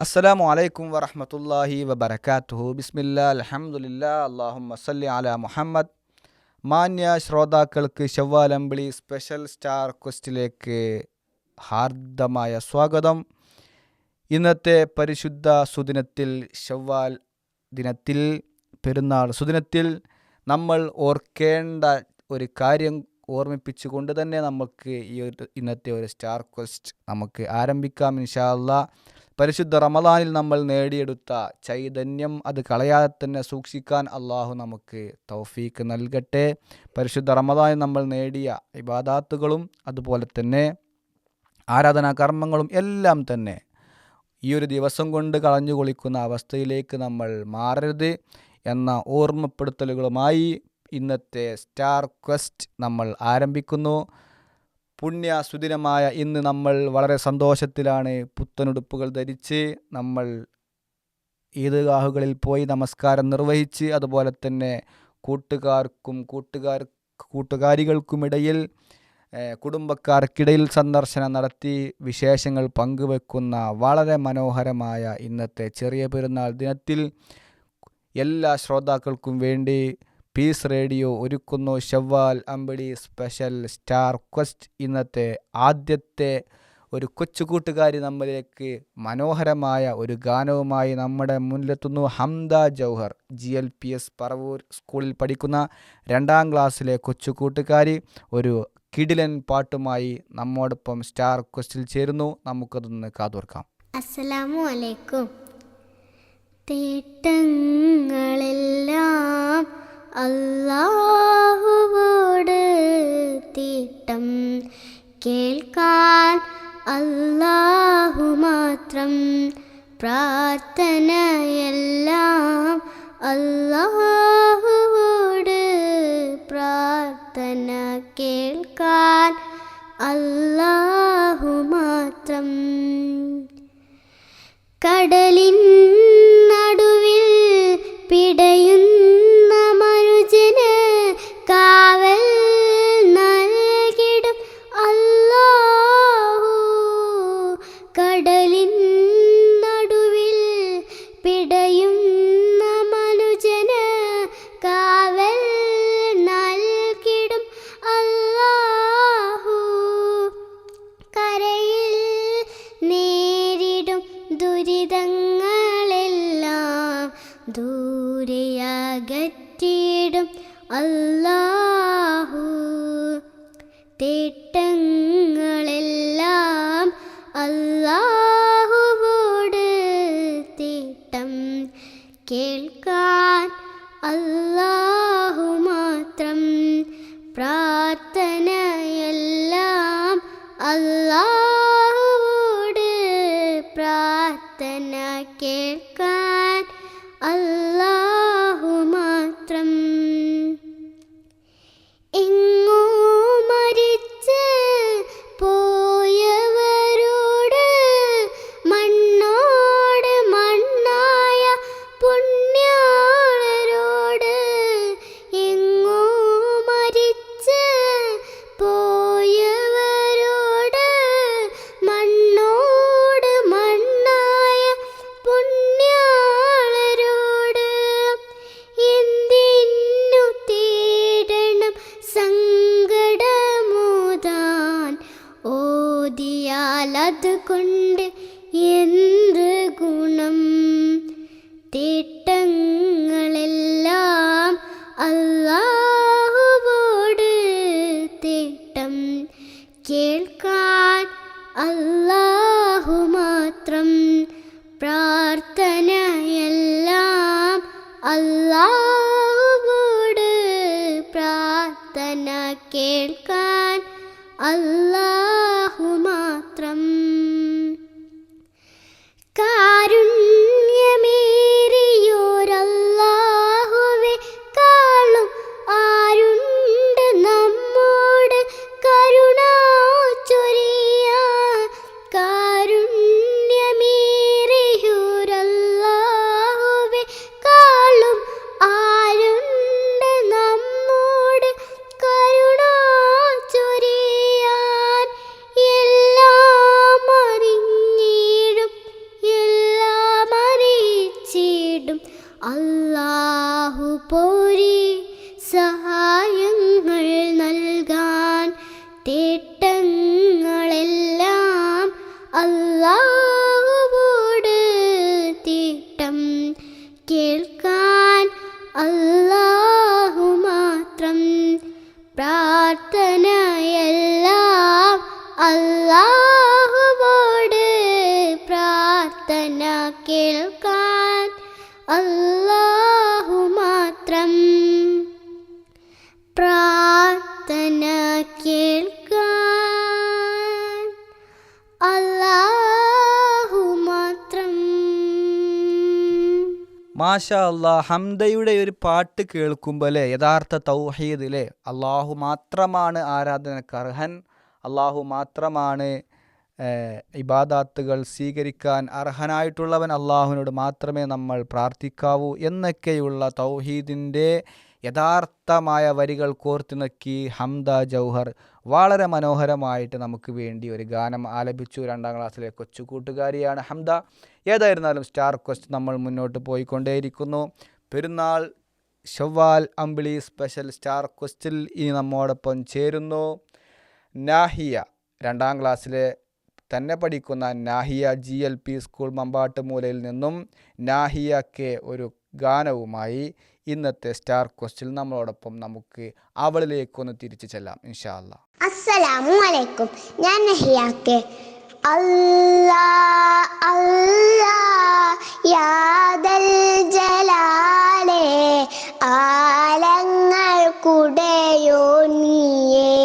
അസ്സലാമു അലൈക്കും വറഹമത്തല്ലാഹി വബർക്കാത്തുഹു ബിസ്മില്ലാ അലഹമുല്ല അള്ളാഹു സല്ലി അല മുഹമ്മദ്. മാന്യ ശ്രോതാക്കൾക്ക് ഷവ്വാലമ്പിളി സ്പെഷ്യൽ സ്റ്റാർ ക്വസ്റ്റിലേക്ക് ഹാർദമായ സ്വാഗതം. ഇന്നത്തെ പരിശുദ്ധ സുദിനത്തിൽ ഷവ്വാൽ ദിനത്തിൽ പെരുന്നാൾ സുദിനത്തിൽ നമ്മൾ ഓർക്കേണ്ട ഒരു കാര്യം ഓർമ്മിപ്പിച്ചുകൊണ്ട് തന്നെ നമുക്ക് ഈ ഒരു ഇന്നത്തെ ഒരു സ്റ്റാർ ക്വസ്റ്റ് നമുക്ക് ആരംഭിക്കാം ഇൻഷാ അല്ലാ പരിശുദ്ധ റമദാനിൽ നമ്മൾ നേടിയെടുത്ത ചൈതന്യം അത് കളയാതെ തന്നെ സൂക്ഷിക്കാൻ അള്ളാഹു നമുക്ക് തൗഫീക്ക് നൽകട്ടെ. പരിശുദ്ധ റമദാനിൽ നമ്മൾ നേടിയ ഇബാദാത്തുകളും അതുപോലെ തന്നെ ആരാധനാ കർമ്മങ്ങളും എല്ലാം തന്നെ ഈ ഒരു ദിവസം കൊണ്ട് കളഞ്ഞു കുളിക്കുന്ന അവസ്ഥയിലേക്ക് നമ്മൾ മാറരുത് എന്ന ഓർമ്മപ്പെടുത്തലുകളുമായി ഇന്നത്തെ സ്റ്റാർ ക്വസ്റ്റ് നമ്മൾ ആരംഭിക്കുന്നു. പുണ്യ സുദിനമായ ഇന്ന് നമ്മൾ വളരെ സന്തോഷത്തിലാണ് പുത്തനുടുപ്പുകൾ ധരിച്ച് നമ്മൾ ഈദ്ഗാഹുകളിൽ പോയി നമസ്കാരം നിർവഹിച്ച് അതുപോലെ തന്നെ കൂട്ടുകാർക്കും കൂട്ടുകാർ കൂട്ടുകാരികൾക്കുമിടയിൽ കുടുംബക്കാർക്കിടയിൽ സന്ദർശനം നടത്തി വിശേഷങ്ങൾ പങ്കുവെക്കുന്ന വളരെ മനോഹരമായ ഇന്നത്തെ ചെറിയ പെരുന്നാൾ ദിനത്തിൽ എല്ലാ ശ്രോതാക്കൾക്കും വേണ്ടി പീസ് റേഡിയോ ഒരുക്കുന്നു ഷവ്വാൽ അമ്പിളി സ്പെഷ്യൽ സ്റ്റാർ ക്വസ്റ്റ്. ഇന്നത്തെ ആദ്യത്തെ ഒരു കൊച്ചു കൂട്ടുകാരി നമ്മളിലേക്ക് മനോഹരമായ ഒരു ഗാനവുമായി നമ്മുടെ മുന്നിലെത്തുന്നു Hamda Jauhar. G L P S Paravur സ്കൂളിൽ പഠിക്കുന്ന രണ്ടാം ക്ലാസ്സിലെ കൊച്ചു കൂട്ടുകാരി ഒരു കിടിലൻ പാട്ടുമായി നമ്മോടൊപ്പം സ്റ്റാർ ക്വസ്റ്റിൽ ചേരുന്നു. നമുക്കതൊന്ന് കാതോർക്കാം. അസ്സലാമു അലൈക്കും തേട്ടങ്ങളെല്ലാം അല്ലാഹുവോട് തീട്ടം കേൾക്കാൻ അല്ലാഹു മാത്രം പ്രാർത്ഥനയെല്ലാം അല്ലാഹുവോട് പ്രാർത്ഥന കേൾക്കാൻ അല്ലാഹു മാത്രം. കടലിൻ പ്രാർത്ഥന കേൾക്കാൻ അല്ലാഹു മാഷാ അല്ലാ ഹംദയുടെ ഒരു പാട്ട് കേൾക്കുമ്പോൾ അല്ലേ യഥാർത്ഥ തൗഹീദ് അല്ലേ അള്ളാഹു മാത്രമാണ് ആരാധനക്ക് അർഹൻ അള്ളാഹു മാത്രമാണ് ഇബാദാത്തുകൾ സ്വീകരിക്കാൻ അർഹനായിട്ടുള്ളവൻ അള്ളാഹുവിനോട് മാത്രമേ നമ്മൾ പ്രാർത്ഥിക്കാവൂ എന്നൊക്കെയുള്ള തൗഹീദിന്റെ യഥാർത്ഥമായ വരികൾ കോർത്തിണക്കി ഹംദ ജൗഹർ. വളരെ മനോഹരമായിട്ട് നമുക്ക് വേണ്ടി ഒരു ഗാനം ആലപിച്ചു രണ്ടാം ക്ലാസ്സിലെ കൊച്ചുകൂട്ടുകാരിയാണ് ഹംദ. ഏതായിരുന്നാലും സ്റ്റാർ ക്വസ്റ്റ് നമ്മൾ മുന്നോട്ട് പോയിക്കൊണ്ടേയിരിക്കുന്നു. പെരുന്നാൾ ഷവ്വാൽ അമ്പിളി സ്പെഷ്യൽ സ്റ്റാർ ക്വസ്റ്റിൽ ഇനി നമ്മോടൊപ്പം ചേരുന്നു. നാഹിയ രണ്ടാം ക്ലാസ്സിലെ തന്നെ പഠിക്കുന്ന Nahiya G L P school മമ്പാട്ടുമൂലയിൽ നിന്നും നാഹിയ കെ ഒരു ഗാനവുമായി ഇന്നത്തെ സ്റ്റാർ ക്വസ്റ്റിൽ നമ്മളോടൊപ്പം നമുക്ക് അവളിലേക്കൊന്ന് തിരിച്ചു ചെല്ലാം ഇൻഷാ അല്ലാ അസ്സലാമു അലൈക്കും. ഞാൻ നഹിയാക്ക്. അല്ലാ അല്ലാ ആലങ്ങൾ കുടയോ നീയേ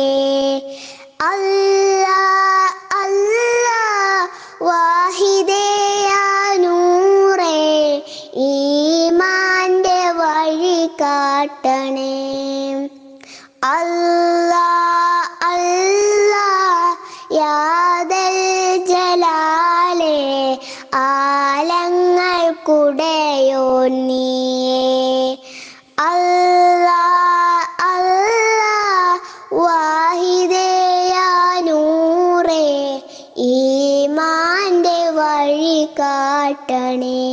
കുടയോ നീയേ അല്ലാ അല്ലാ വാഹിദയാനൂറേ ഈമാന്റെ വഴി കാട്ടണേ.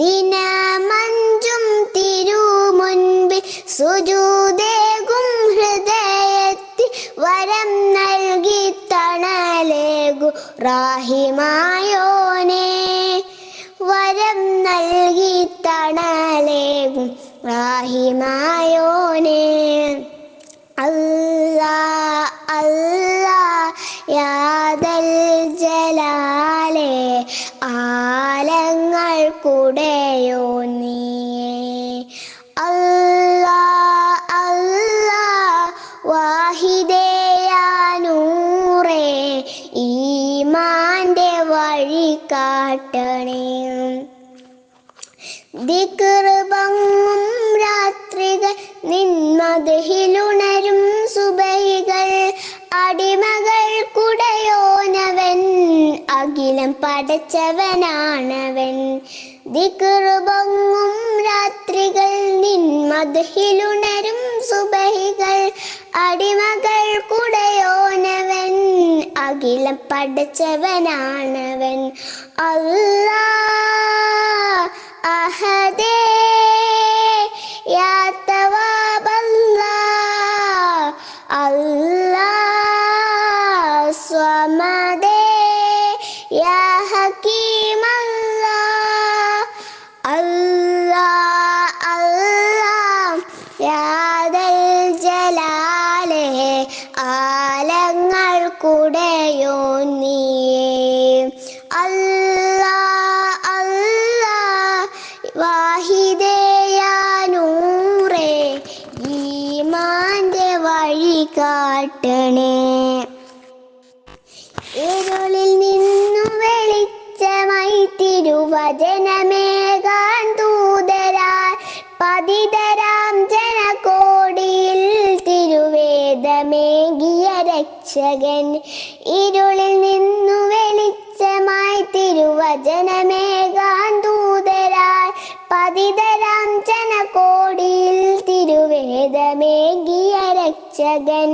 ദിനമഞ്ചും തിരുമുൻപിൽ സുജൂദേകും ഹൃദയത്തിൽ വരം നൽകി തണലേകു. റാഹിമായോനെ റാഹിമായോനെ അല്ലാ അല്ലാ യാദൽ ജലാലേ ആലങ്ങൾ കുടയോ നീയേ. പടച്ചവനാണവൻ ദിക്കുറുപൊങ്ങും രാത്രികൾ നിൻ മധുഹിലുണരും സുബഹികൾ. അടിമകൾ കുടയോനവൻ. അഖിലം പടച്ചവനാണവൻ അല്ലാ അഹദേ യാ തവാബല്ലാ അല്ലാ രക്ഷകൻ ഇരുളിൽ നിന്നു വെളിച്ചമായി തിരുവചനമേകാൻ പതിതരാം ജനകോടിയിൽ തിരുവേദമേകിയ രക്ഷകൻ.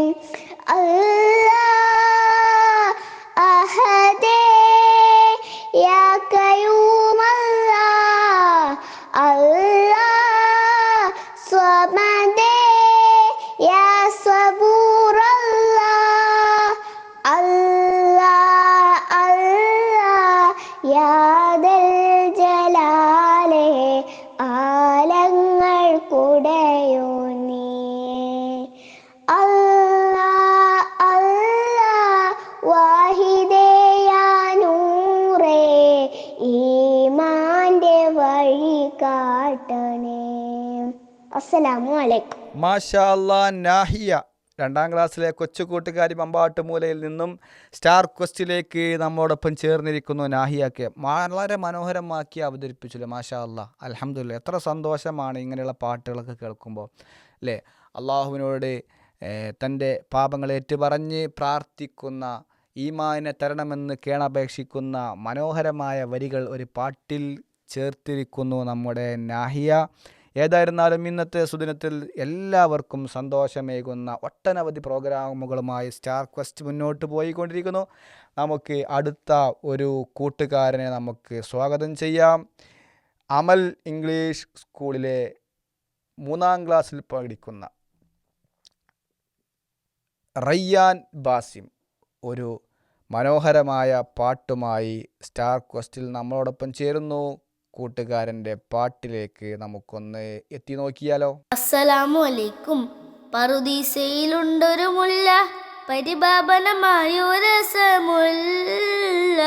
അസ്സലാമു അലൈക്കും. നാഹിയ. രണ്ടാം ക്ലാസ്സിലെ കൊച്ചു കൂട്ടുകാരി മമ്പാട്ടുമൂലയിൽ നിന്നും സ്റ്റാർ ക്വസ്റ്റിലേക്ക് നമ്മോടൊപ്പം ചേർന്നിരിക്കുന്നു നാഹിയക്ക്. വളരെ മനോഹരമാക്കി അവതരിപ്പിച്ചില്ല മാഷാ അല്ലാ അലഹമുല്ല എത്ര സന്തോഷമാണ് ഇങ്ങനെയുള്ള പാട്ടുകളൊക്കെ കേൾക്കുമ്പോൾ അല്ലേ? അള്ളാഹുവിനോട് തന്റെ പാപങ്ങൾ ഏറ്റുപറഞ്ഞ് പ്രാർത്ഥിക്കുന്ന ഈമാനെ തരണമെന്ന് കേണപേക്ഷിക്കുന്ന മനോഹരമായ വരികൾ ഒരു പാട്ടിൽ ചേർത്തിരിക്കുന്നു നമ്മുടെ നാഹിയ. ഏതായിരുന്നാലും ഇന്നത്തെ സുദിനത്തിൽ എല്ലാവർക്കും സന്തോഷമേകുന്ന ഒട്ടനവധി പ്രോഗ്രാമുകളുമായി സ്റ്റാർ ക്വസ്റ്റ് മുന്നോട്ട് പോയിക്കൊണ്ടിരിക്കുന്നു. നമുക്ക് അടുത്ത ഒരു കൂട്ടുകാരനെ നമുക്ക് സ്വാഗതം ചെയ്യാം. അമൽ ഇംഗ്ലീഷ് സ്കൂളിലെ മൂന്നാം ക്ലാസ്സിൽ പഠിക്കുന്ന റയ്യാൻ ബാസിം ഒരു മനോഹരമായ പാട്ടുമായി സ്റ്റാർ ക്വസ്റ്റിൽ നമ്മളോടൊപ്പം ചേരുന്നു. കൂട്ടുകാരന്റെ പാട്ടിലേക്ക് നമുക്കൊന്ന് എത്തി നോക്കിയാലോ? അസ്സലാമു അലൈക്കും പറുദീസയിലുണ്ടൊരു മുല്ല പരിപാപനമായൊരു രസമുല്ല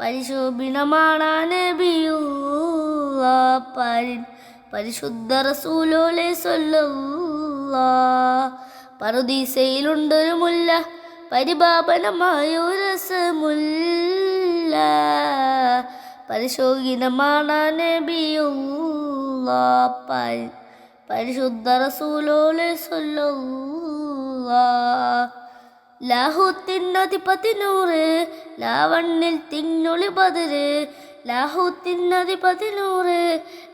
പരിശോഭിനമാണ് പരിശുദ്ധ റസൂലോലെ സൊല്ല പറുദീസയിലുണ്ടൊരു മുല്ല പരിപാപനമായൊരു പരിശോഭിനമാണ് നബിയുള്ള പരിശുദ്ധ റസൂലോലെ സൊല്ല ലാഹുത്തിനധിപതി നൂറ് ലാവണ്ണിൽ തിന്നൊളി ബദര് ലാഹുത്തിനധിപതി പതിനൂറ്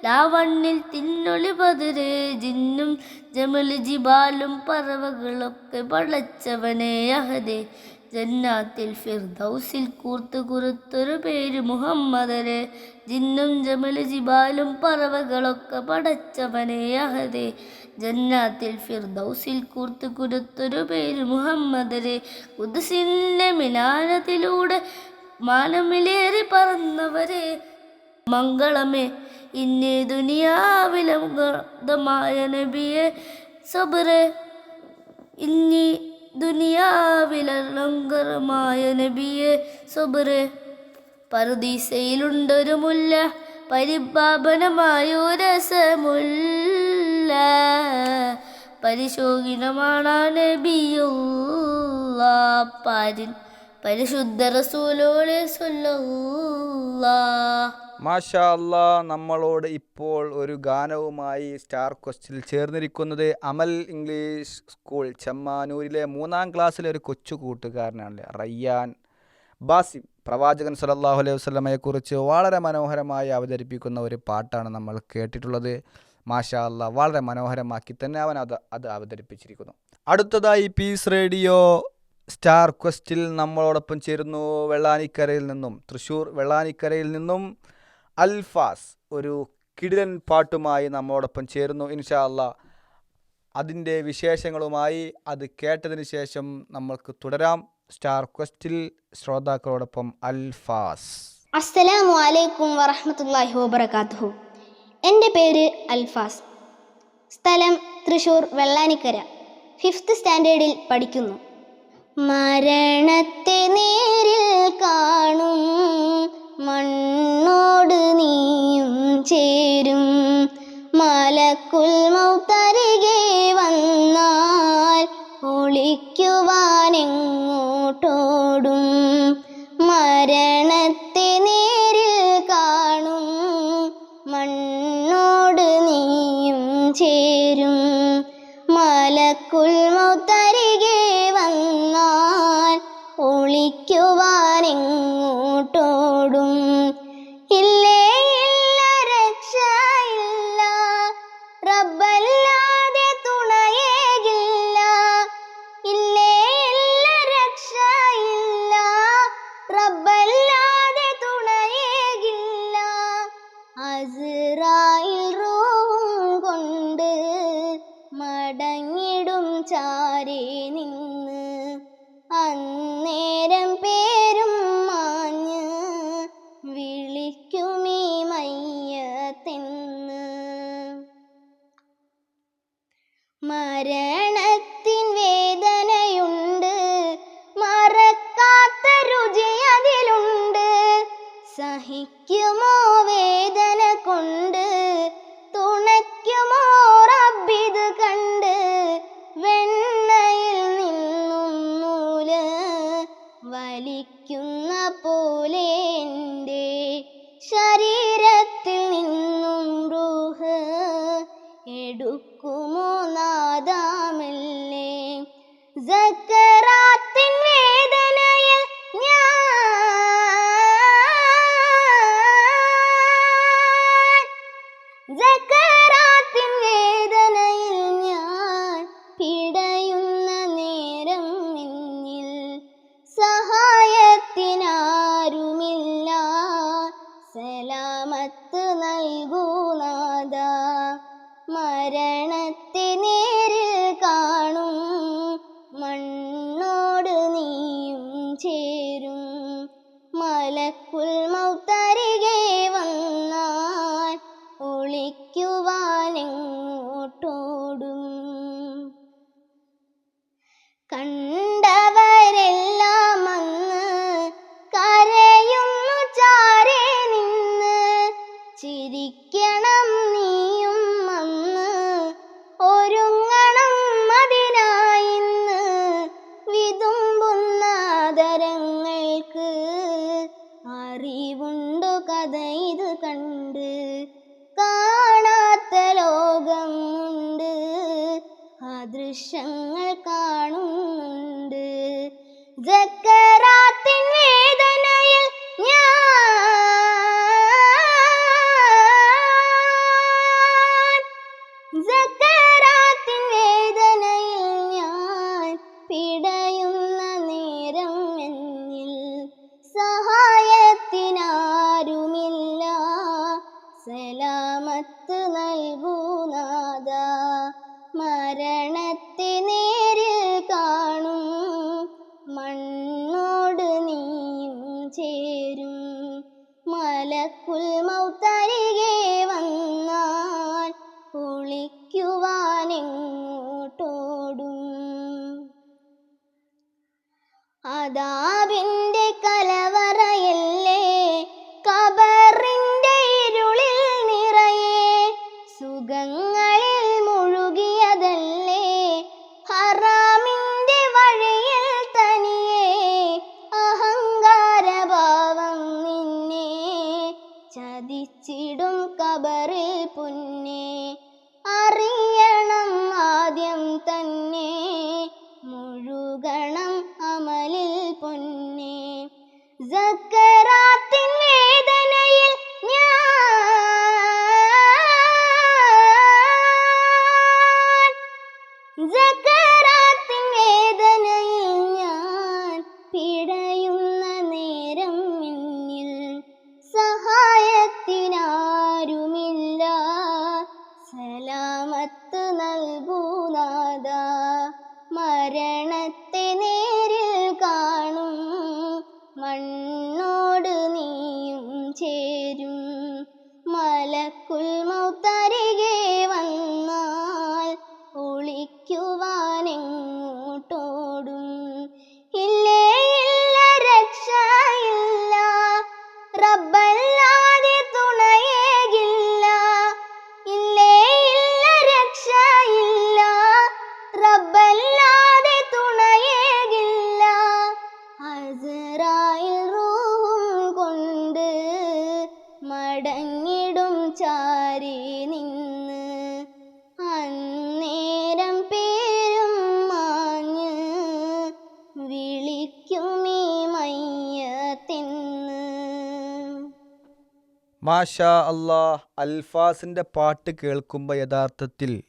ലാവണ്ണിൽ തിന്നൊളി പതിര്. ജിന്നും ജമൽ ജിബാലും പറവകളൊക്കെ പടച്ചവനെ അഹദേ. ജന്നാത്തിൽ ഫിർദൗസിൽ കൂർത്ത് കുറുത്തൊരു പേര് മുഹമ്മദര് ജിന്നും ജമൽ ജിബാലും പറവകളൊക്കെ പടച്ചവനെ അഹദേ. ജന്നാത്തിൽ ഫിർദൗസിൽ കൂർത്ത് കുറുത്തൊരു പേര് മുഹമ്മദര് കുതിസിന്റെ മിനാരത്തിലൂടെ മാനമിലേറി പറന്നവരെ. മംഗളമേ ഇന്നേ ദുനിയാവിലെ നബിയെ സബറെ. ഇന്നി ദുനിയാവിലങ്കരമായ നബിയെ സുബറ്. പറുദീസയിലുണ്ടൊരു മുല്ല പരിപാപനമായൊരു രസമുല്ല. പരിശോകിനമാണ് നബിയുള്ള പരിശുദ്ധ റസൂലോളെ സൊല്ലാ മാഷാ അല്ലാ നമ്മളോട് ഇപ്പോൾ ഒരു ഗാനവുമായി സ്റ്റാർ ക്വസ്റ്റിൽ ചേർന്നിരിക്കുന്നത് അമൽ ഇംഗ്ലീഷ് സ്കൂൾ ചെമ്മാനൂരിലെ മൂന്നാം ക്ലാസ്സിലെ ഒരു കൊച്ചു കൂട്ടുകാരനാണ് റയ്യാൻ ബാസിം. പ്രവാചകൻ സലല്ലാഹു അലൈഹി വസ്ലമയെക്കുറിച്ച് വളരെ മനോഹരമായി അവതരിപ്പിക്കുന്ന ഒരു പാട്ടാണ് നമ്മൾ കേട്ടിട്ടുള്ളത്. മാഷാ വളരെ മനോഹരമാക്കി തന്നെ അവൻ അത് അത് അവതരിപ്പിച്ചിരിക്കുന്നു. അടുത്തതായി പീസ് റേഡിയോ സ്റ്റാർ ക്വസ്റ്റിൽ നമ്മളോടൊപ്പം ചേരുന്നു വെള്ളാനിക്കരയിൽ നിന്നും തൃശ്ശൂർ വെള്ളാനിക്കരയിൽ നിന്നും അൽഫാസ് ഒരു കിടിലൻ പാട്ടുമായി നമ്മോടൊപ്പം ചേരുന്നു ഇൻഷാ അല്ല അതിന്റെ വിശേഷങ്ങളുമായി അത് കേട്ടതിന് ശേഷം നമ്മൾക്ക് തുടരാം. സ്റ്റാർ ക്വസ്റ്റിൽ ശ്രോതാക്കളോടൊപ്പം അൽഫാസ്. അസ്സലാമു അലൈക്കും വറഹ്മത്തുള്ളാഹി വബറകാതുഹു. എന്റെ പേര് അൽഫാസ്. സ്ഥലം തൃശൂർ വെള്ളാനിക്കര. ഫിഫ്ത്ത് സ്റ്റാൻഡേർഡിൽ പഠിക്കുന്നു. മരണത്തെ നേരിൽ കാണും. മണ്ണോട് നീയും ചേരും. മലക്കുൽ മൗത്തരികെ വന്നാൽ ഒളിക്കുവാനെങ്ങോട്ടോടും മരണത്തെ മരണത്തിൻ വേദനയുണ്ട്. മറക്കാത്ത രുചി അതിലുണ്ട്. സഹിക്കുമോ അറിവുണ്ടു കഥ ഇത് കണ്ട്. കാണാത്ത ലോകമുണ്ട്. ആ ദൃശ്യങ്ങൾ കാണുന്നുണ്ട്. ജക്ക زكاة മാഷാ അള്ളാ അൽഫാസിന്റെ പാട്ട് കേൾക്കുമ്പോൾ യഥാർത്ഥത്തിൽ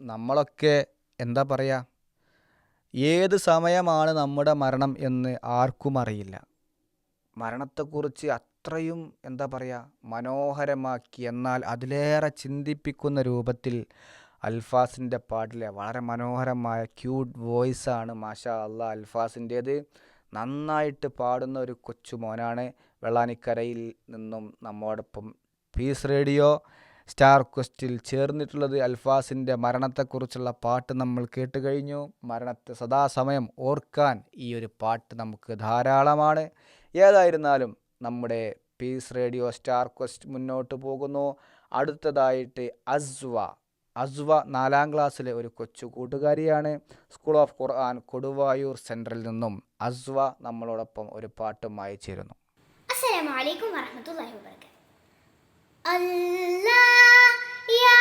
നമ്മളൊക്കെ എന്താ പറയുക ഏത് സമയമാണ് നമ്മുടെ മരണം എന്ന് ആർക്കും അറിയില്ല. മരണത്തെക്കുറിച്ച് അത്രയും എന്താ പറയുക മനോഹരമാക്കി എന്നാൽ അതിലേറെ ചിന്തിപ്പിക്കുന്ന രൂപത്തിൽ അൽഫാസിന്റെ പാട്ടിലെ വളരെ മനോഹരമായ ക്യൂട്ട് വോയിസാണ് മാഷാ അള്ളാ അൽഫാസിന്റേത് നന്നായിട്ട് പാടുന്ന ഒരു കൊച്ചു മോനാണ് വെള്ളാനിക്കരയിൽ നിന്നും നമ്മോടൊപ്പം പീസ് റേഡിയോ. സ്റ്റാർ ക്വസ്റ്റിൽ ചേർന്നിട്ടുള്ളത് അൽഫാസിന്റെ മരണത്തെക്കുറിച്ചുള്ള പാട്ട് നമ്മൾ കേട്ട് കഴിഞ്ഞു മരണത്തെ സദാസമയം ഓർക്കാൻ ഈ ഒരു പാട്ട് നമുക്ക് ധാരാളമാണ്. ഏതായിരുന്നാലും നമ്മുടെ പീസ് റേഡിയോ സ്റ്റാർ ക്വസ്റ്റ് മുന്നോട്ട് പോകുന്നു. അടുത്തതായിട്ട് അസ്വ. അസ്വ നാലാം ക്ലാസ്സിലെ ഒരു കൊച്ചു കൂട്ടുകാരിയാണ് സ്കൂൾ ഓഫ് ഖുർആൻ കൊടുവായൂർ സെന്ററിൽ നിന്നും അസ്വ നമ്മളോടൊപ്പം ഒരു പാട്ടുമായി ചേരുന്നു അല്ല അല്ലാ യാ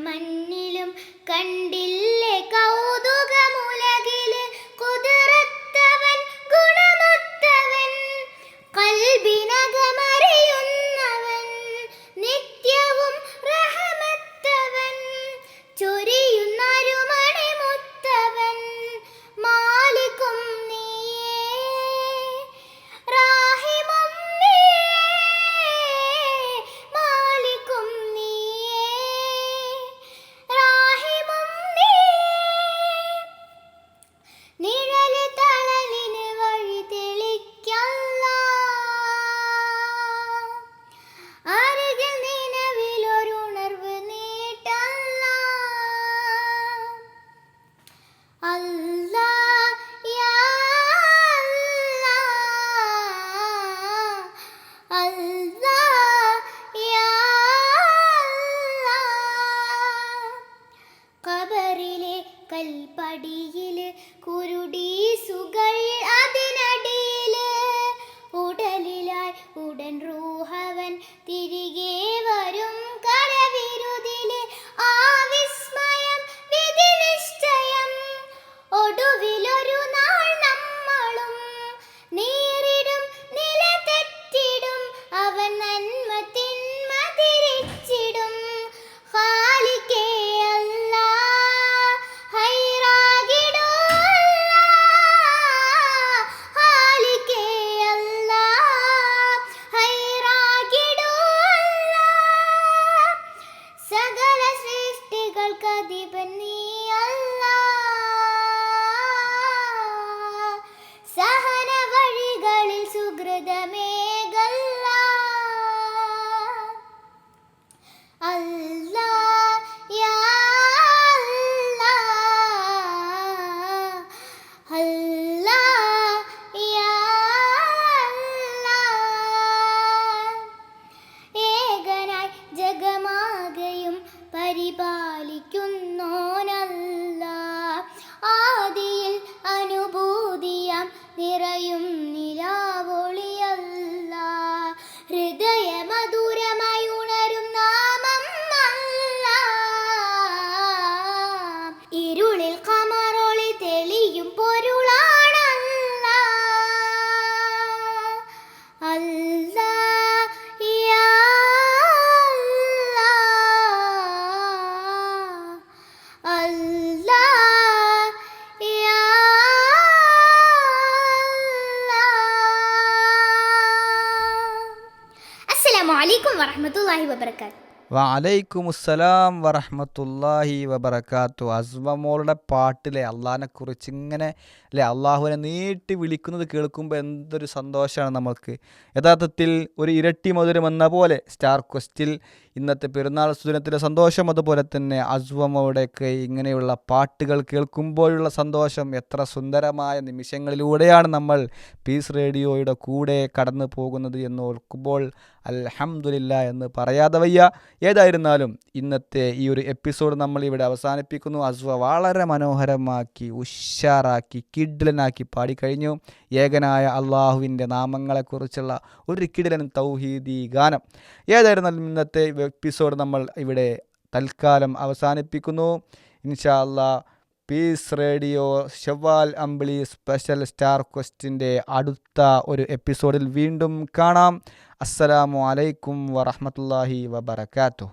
മഞ്ഞിലും കണ്ടില്ലേ അല്ലാ Re അലൈക്കും വറഹ്മത്തുള്ളാഹി വബറകാത്ത്. വലൈക്കും അസ്സലാം വറഹമത്തല്ലാഹി വബർക്കാത്തു അസ്മ മോളുടെ പാട്ടിലെ അള്ളാഹിനെ കുറിച്ച് ഇങ്ങനെ അല്ലെ? അള്ളാഹുവിനെ നീട്ടി വിളിക്കുന്നത് കേൾക്കുമ്പോൾ എന്തൊരു സന്തോഷമാണ് നമ്മൾക്ക്. യഥാർത്ഥത്തിൽ ഒരു ഇരട്ടി മധുരം എന്ന പോലെ സ്റ്റാർ ക്വസ്റ്റിൽ ഇന്നത്തെ പെരുന്നാൾ സുദിനത്തിലെ സന്തോഷം അതുപോലെ തന്നെ അസ്വമോടെയൊക്കെ ഇങ്ങനെയുള്ള പാട്ടുകൾ കേൾക്കുമ്പോഴുള്ള സന്തോഷം എത്ര സുന്ദരമായ നിമിഷങ്ങളിലൂടെയാണ് നമ്മൾ പീസ് റേഡിയോയുടെ കൂടെ കടന്നു പോകുന്നത് എന്ന് ഓർക്കുമ്പോൾ അൽഹംദുലില്ല എന്ന് പറയാതെ വയ്യ. ഏതായിരുന്നാലും ഇന്നത്തെ ഈ ഒരു എപ്പിസോഡ് നമ്മൾ ഇവിടെ അവസാനിപ്പിക്കുന്നു. അസ്വ വളരെ മനോഹരമാക്കി ഉഷാറാക്കി കിഡിലനാക്കി പാടിക്കഴിഞ്ഞു. ഏകനായ അള്ളാഹുവിന്റെ നാമങ്ങളെക്കുറിച്ചുള്ള ഒരു കിഡിലൻ തൗഹീദി ഗാനം. ഏതായിരുന്നാലും ഇന്നത്തെ എപ്പിസോഡ് നമ്മൾ ഇവിടെ തൽക്കാലം അവസാനിപ്പിക്കുന്നു. ഇൻഷാ അല്ലാ പീസ് റേഡിയോ ഷവാൽ അമ്പിളി സ്പെഷ്യൽ സ്റ്റാർ ക്വസ്റ്റിന്റെ അടുത്ത ഒരു എപ്പിസോഡിൽ വീണ്ടും കാണാം. അസ്സലാമു അലൈക്കും വറഹമത്തല്ലാഹി വബർക്കാത്തു